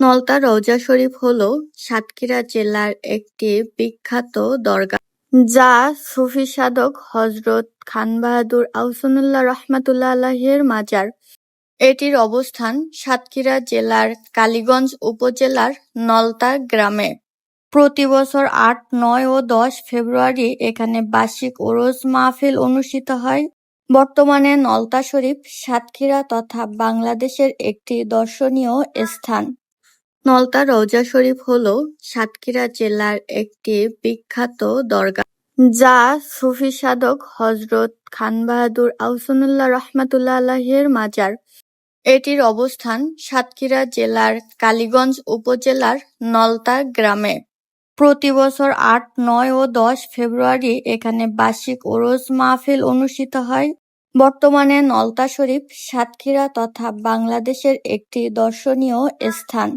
নলতা রওজা শরীফ হল সাতক্ষীরা জেলার একটি বিখ্যাত দরগাহ যা সুফি সাধক হযরত খান বাহাদুর আহসানুল্লাহ রহমাতুল্লাহ আলাইহির মাজার। এটির অবস্থান সাতক্ষীরা জেলার কালীগঞ্জ উপজেলার নলতা গ্রামে। প্রতি বছর আট, নয় ও দশ ফেব্রুয়ারি এখানে বার্ষিক ওরস মাহফিল অনুষ্ঠিত হয়। বর্তমানে নলতা শরীফ সাতক্ষীরা তথা বাংলাদেশের একটি দর্শনীয় স্থান। নলতা রওজা শরীফ হল সাতক্ষীরা জেলার একটি বিখ্যাত দরগাহ যা সুফি সাধক হযরত খান বাহাদুর আহসানুল্লাহ রহমাতুল্লাহ আলাইহির মাজার। এটির অবস্থান সাতক্ষীরা জেলার কালীগঞ্জ উপজেলার নলতা গ্রামে। প্রতি বছর আট, নয় ও দশ ফেব্রুয়ারি এখানে বার্ষিক ওরস মাহফিল অনুষ্ঠিত হয়। বর্তমানে নলতা শরীফ সাতক্ষীরা তথা বাংলাদেশের একটি দর্শনীয় স্থান।